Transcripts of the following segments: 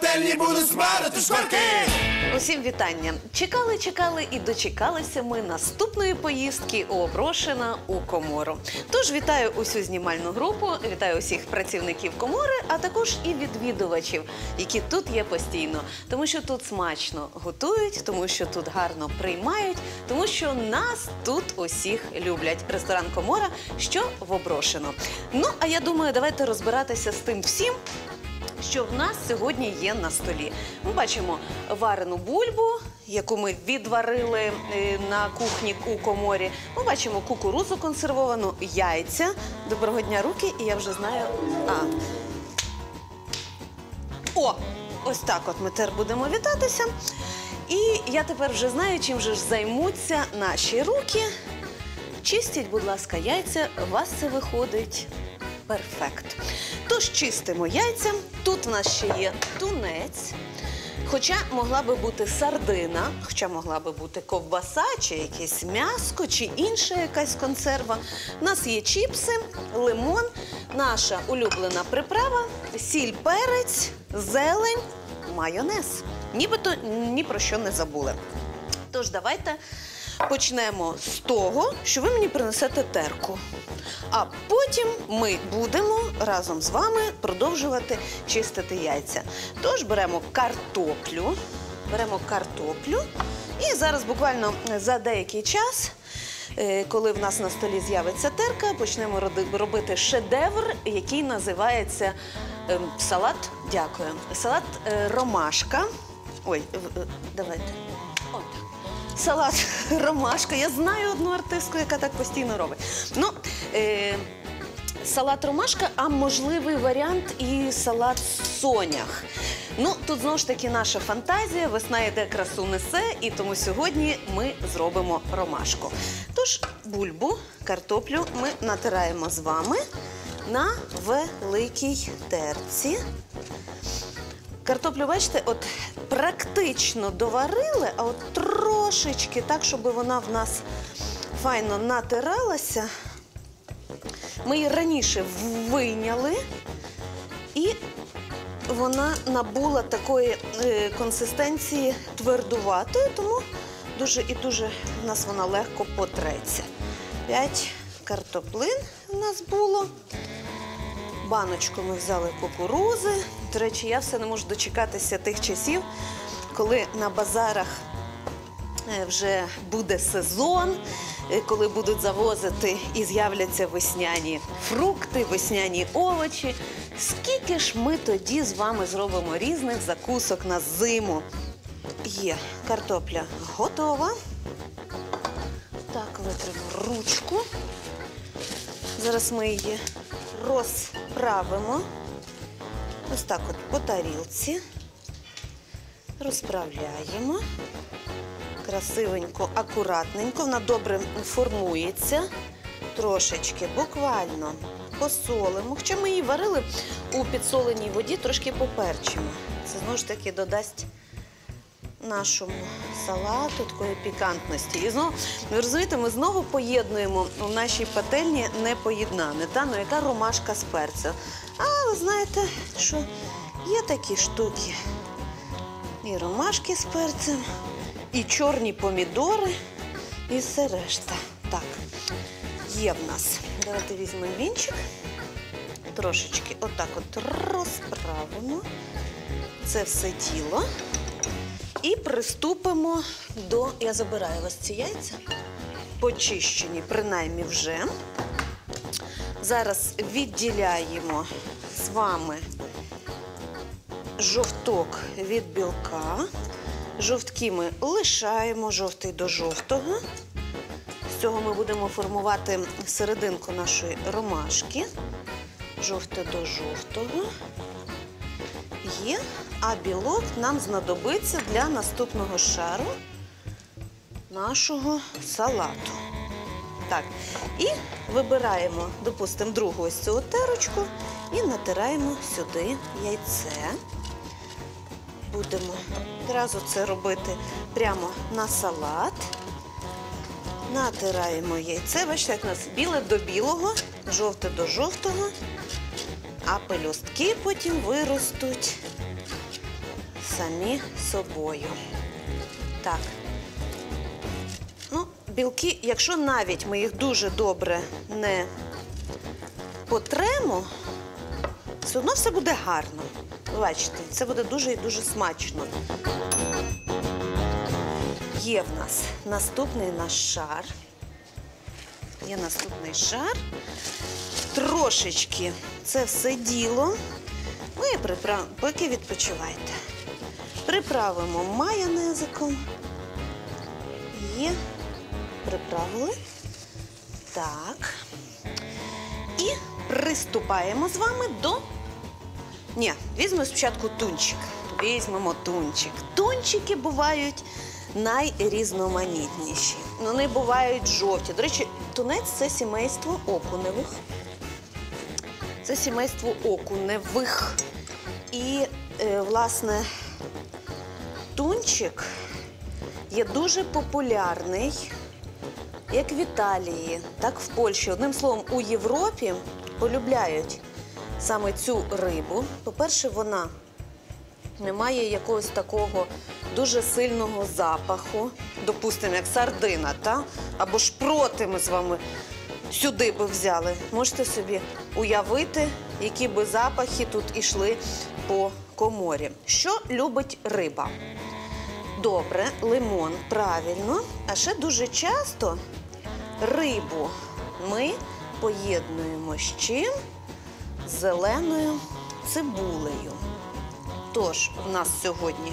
пательні будуть смерти шкварки. Усім вітання! Чекали, чекали і дочекалися ми наступної поїздки у Оброшина у Комору. Тож вітаю усю знімальну групу, вітаю усіх працівників Комори, а також і відвідувачів, які тут є постійно. Тому що тут смачно готують, тому що тут гарно приймають, тому що нас тут усіх люблять. Ресторан Комора, що в Оброшино. Ну а я думаю, давайте розбиратися з тим всім, що в нас сьогодні є на столі. Ми бачимо варену бульбу, яку ми відварили е, на кухні у коморі. Ми бачимо кукурузу консервовану, яйця. Доброго дня, руки, і я вже знаю. А. О! Ось так от ми тепер будемо вітатися. І я тепер вже знаю, чим же ж займуться наші руки. Чистіть, будь ласка, яйця, у вас це виходить перфект. Тож чистимо яйця. Тут в нас ще є тунець. Хоча могла би бути сардина, хоча могла би бути ковбаса, чи якесь м'яско, чи інша якась консерва. У нас є чіпси, лимон, наша улюблена приправа, сіль, перець, зелень, майонез. Нібито ні про що не забули. Тож давайте почнемо з того, що ви мені принесете терку. А потім ми будемо разом з вами продовжувати чистити яйця. Тож беремо картоплю, беремо картоплю, і зараз буквально за деякий час. е, Коли в нас на столі з'явиться терка, почнемо робити шедевр, який називається ем, салат. Дякую. Салат е, ромашка. Ой, е, давайте. Салат ромашка. Я знаю одну артистку, яка так постійно робить. Ну, е, салат ромашка, а можливий варіант і салат сонях. Ну, тут знову ж таки наша фантазія, весна йде красу несе, і тому сьогодні ми зробимо ромашку. Тож бульбу, картоплю ми натираємо з вами на великій терці. Картоплю, бачите, от практично доварили, а от трошечки так, щоб вона в нас файно натиралася. Ми її раніше вийняли, і вона набула такої е, консистенції твердуватої, тому дуже і дуже в нас вона легко потреться. П'ять картоплин у нас було. Баночку ми взяли кукурузи. До речі, я все не можу дочекатися тих часів, коли на базарах е, вже буде сезон, е, коли будуть завозити і з'являться весняні фрукти, весняні овочі. Скільки ж ми тоді з вами зробимо різних закусок на зиму? Є картопля готова. Так, витримо ручку. Зараз ми її розправимо. Ось так от по тарілці. Розправляємо. Красивенько, акуратненько. Вона добре формується. Трошечки, буквально посолимо. Хоча ми її варили у підсоленій воді, трошки поперчимо. Це знову ж таки додасть нашому салату такої пікантності. І знову, ви розумієте, ми знову поєднуємо у нашій пательні непоєднане. Та? Ну, яка ромашка з перцем. А ви знаєте, що є такі штуки. І ромашки з перцем, і чорні помідори, і все решта. Так, є в нас. Давайте візьмемо вінчик. Трошечки отак от розправимо це все діло. І приступимо до. Я забираю вас ці яйця. Почищені, принаймні вже. Зараз відділяємо з вами жовток від білка. Жовтки ми лишаємо жовтий до жовтого. З цього ми будемо формувати серединку нашої ромашки. Жовте до жовтого. Є, а білок нам знадобиться для наступного шару нашого салату. Так, і вибираємо, допустимо, другу ось цю терочку і натираємо сюди яйце. Будемо одразу це робити прямо на салат. Натираємо яйце. Бачите, як у нас біле до білого, жовте до жовтого, а пелюстки потім виростуть самі собою. Так. Ну, білки, якщо навіть ми їх дуже добре не потремо, все одно все буде гарно. Бачите, це буде дуже і дуже смачно. Є в нас наступний наш шар. Є наступний шар. Трошечки це все діло. Ви припра... поки відпочивайте. Приправимо майонезиком. Є. Приправили. Так. І приступаємо з вами до. Ні, візьмемо спочатку тунчик. Візьмемо тунчик. Тунчики бувають найрізноманітніші. Вони бувають жовті. До речі, тунець це сімейство окуневих. Це сімейство окуневих. І, е, власне, тунчик є дуже популярний як в Італії, так в Польщі. Одним словом, у Європі полюбляють саме цю рибу. По-перше, вона не має якогось такого дуже сильного запаху, допустимо, як сардина, та? або шпроти ми з вами сюди би взяли. Можете собі уявити, які би запахи тут ішли по коморі. Що любить риба? Добре, лимон, правильно. А ще дуже часто рибу ми поєднуємо з чим? З зеленою цибулею. Тож, в нас сьогодні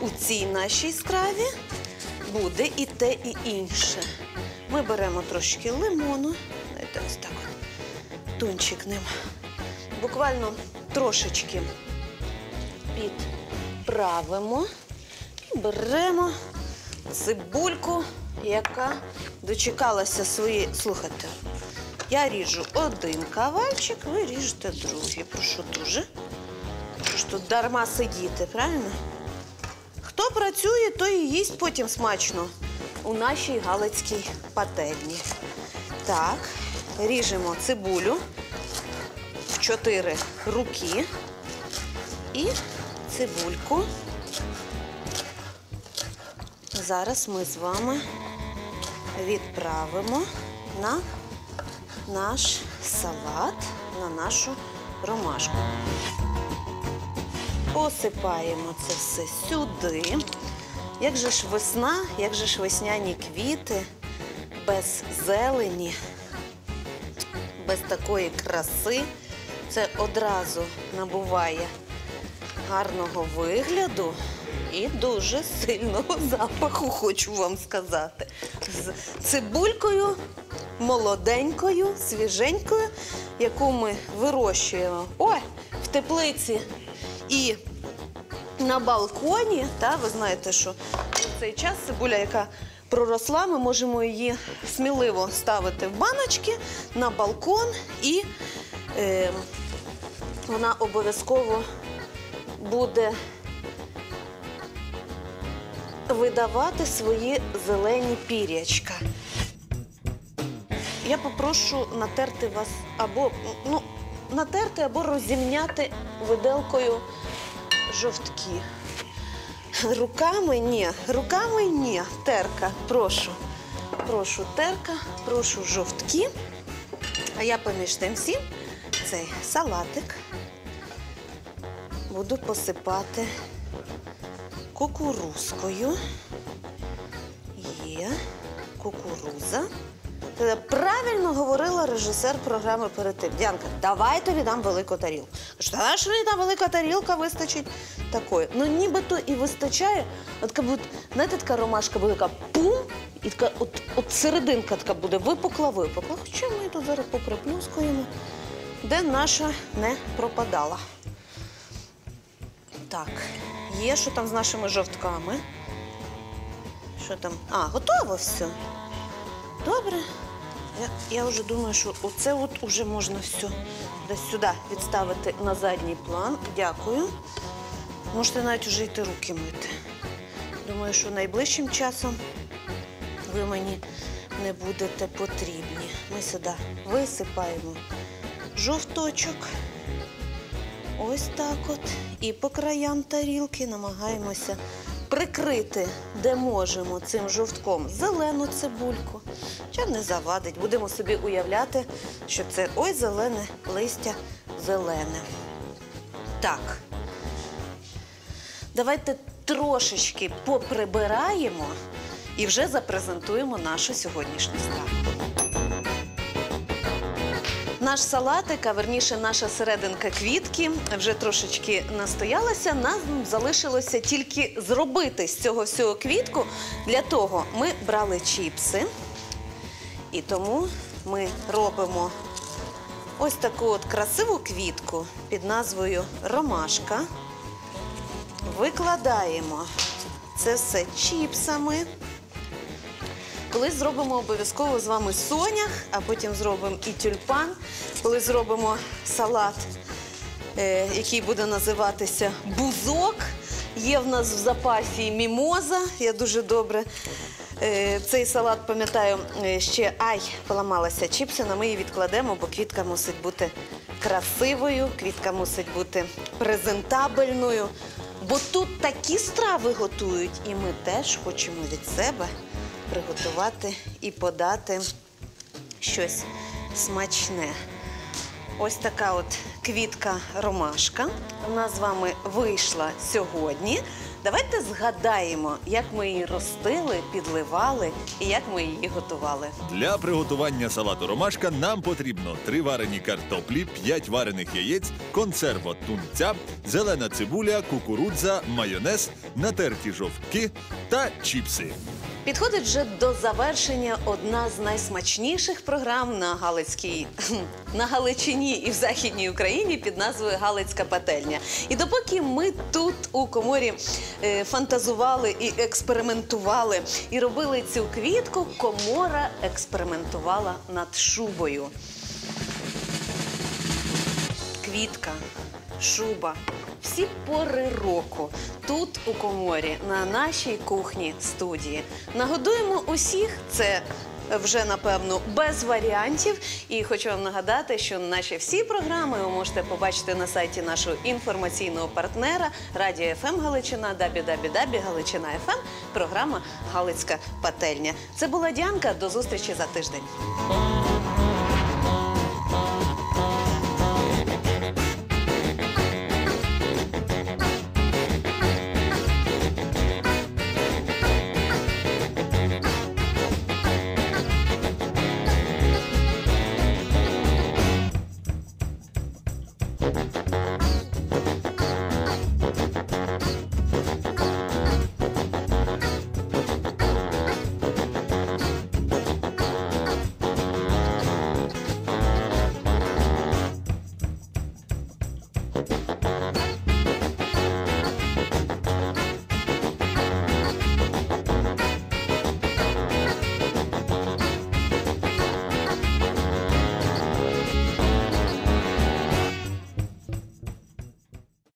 у цій нашій страві буде і те, і інше. Ми беремо трошки лимону, знаєте, ось так тунчик ним. Буквально трошечки підправимо беремо цибульку, яка дочекалася свої. Слухайте, я ріжу один кавальчик, ви ріжете другий. Прошу дуже. Що тут дарма сидіти, правильно? Хто працює, той і їсть потім смачно у нашій галицькій пательні. Так, ріжемо цибулю в чотири руки і цибульку. Зараз ми з вами відправимо на наш салат, на нашу ромашку. Посипаємо це все сюди. Як же ж весна, як же ж весняні квіти без зелені, без такої краси, це одразу набуває гарного вигляду і дуже сильного запаху, хочу вам сказати. З цибулькою молоденькою, свіженькою, яку ми вирощуємо ой, в теплиці і на балконі. Та, ви знаєте, що в цей час цибуля, яка проросла, ми можемо її сміливо ставити в баночки на балкон і е, вона обов'язково буде видавати свої зелені пірячка. Я попрошу натерти вас або ну, натерти або розімняти виделкою жовтки. Руками ні, руками ні. Терка, прошу. Прошу терка, прошу жовтки. А я поміж тим всім цей салатик буду посипати кукурузкою. Є кукуруза. Е, Правильно говорила режисер програми перед тим. Діанка, давай тобі дам велику тарілку. Та наша мені та велика тарілка вистачить такої. Ну нібито і вистачає. От така буде, знаєте, така ромашка буде така пум, і така от, от серединка така буде випукла, випукла. Хоча ми тут зараз поприплюскуємо, де наша не пропадала. Так, є що там з нашими жовтками. Що там? А, готово все. Добре. Я, я вже думаю, що оце от уже можна все десь сюди відставити на задній план. Дякую. Можете навіть вже йти руки мити. Думаю, що найближчим часом ви мені не будете потрібні. Ми сюди висипаємо жовточок. Ось так от. І по краям тарілки намагаємося прикрити, де можемо, цим жовтком зелену цибульку. Чи не завадить. Будемо собі уявляти, що це ой зелене листя зелене. Так. Давайте трошечки поприбираємо і вже запрезентуємо нашу сьогоднішню страву. Наш салатик, а верніше наша серединка квітки вже трошечки настоялася. Нам залишилося тільки зробити з цього всього квітку. Для того ми брали чіпси, і тому ми робимо ось таку от красиву квітку під назвою Ромашка. Викладаємо це все чіпсами. Колись зробимо обов'язково з вами сонях, а потім зробимо і тюльпан. Коли зробимо салат, е, який буде називатися бузок. Є в нас в запасі мімоза. Я дуже добре. е, Цей салат пам'ятаю е, ще ай, поламалася чіпсина. Ми її відкладемо, бо квітка мусить бути красивою, квітка мусить бути презентабельною. Бо тут такі страви готують, і ми теж хочемо від себе приготувати і подати щось смачне. Ось така от квітка ромашка у нас з вами вийшла сьогодні. Давайте згадаємо, як ми її ростили, підливали і як ми її готували. Для приготування салату ромашка нам потрібно 3 варені картоплі, 5 варених яєць, консерва тунця, зелена цибуля, кукурудза, майонез, натерті жовтки та чіпси. Підходить вже до завершення одна з найсмачніших програм на Галицькій на Галичині і в Західній Україні під назвою Галицька пательня. І допоки ми тут у коморі е, фантазували і експериментували і робили цю квітку, комора експериментувала над шубою. Квітка, шуба. Всі пори року тут у коморі на нашій кухні студії. Нагодуємо усіх. Це вже напевно без варіантів. І хочу вам нагадати, що наші всі програми ви можете побачити на сайті нашого інформаційного партнера Радіо ФМ Галичина дабі-дабі-дабі Галичина ФМ. Програма Галицька пательня. Це була Діанка. До зустрічі за тиждень.